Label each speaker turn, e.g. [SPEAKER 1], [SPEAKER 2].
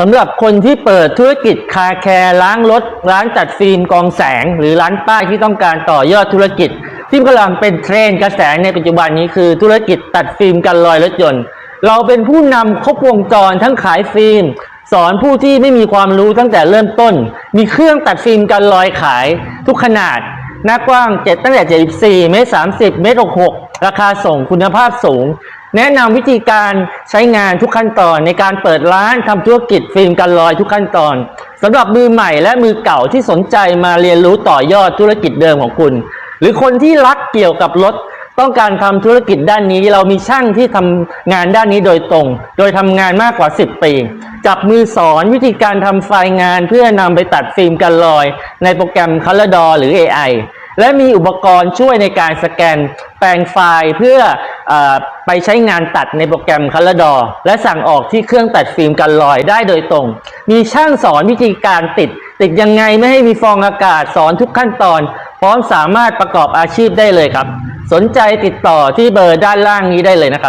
[SPEAKER 1] สำหรับคนที่เปิดธุรกิจคาแคร์ล้างรถ ร้านตัดฟิล์มกองแสง หรือร้านป้ายที่ต้องการต่อยอดธุรกิจ ที่กำลังเป็นเทรนด์กระแสในปัจจุบันนี้คือธุรกิจตัดฟิล์มกันรอยรถยนต์ เราเป็นผู้นำครบวงจรทั้งขายฟิล์ม สอนผู้ที่ไม่มีความรู้ตั้งแต่เริ่มต้น มีเครื่องตัดฟิล์มกันรอยขายทุกขนาดหน้ากว้าง 7 ตั้งแต่ 74 เมตร 30 เมตร 66 ราคาส่งคุณภาพสูง แนะนำวิธีการใช้งานทุกขั้นตอนในการเปิดร้านทำธุรกิจฟิล์มกันรอยทุกขั้นตอนสำหรับมือใหม่และมือเก่าที่สนใจมาเรียนรู้ต่อยอดธุรกิจเดิมของคุณ หรือคนที่รักเกี่ยวกับรถต้องการทำธุรกิจด้านนี้ เรามีช่างที่ทำงานด้านนี้โดยตรง โดยทำงานมากกว่า 10 ปี จับมือสอนวิธีการทำไฟล์งานเพื่อนำไปตัดฟิล์มกันรอย ในโปรแกรม Color d o หรือ AI และมีอุปกรณ์ช่วยในการสแกนแปลงไฟล์เพื่อ ไปใช้งานตัดในโปรแกรม Color d o และสั่งออกที่เครื่องตัดฟิล์มกันรอยได้โดยตรง มีช่างสอนวิธีการติด ติดยังไงไม่ให้มีฟองอากาศสอนทุกขั้นตอน พร้อมสามารถประกอบอาชีพได้เลยครับ สนใจติดต่อที่เบอร์ด้านล่างนี้ได้เลยนะครับ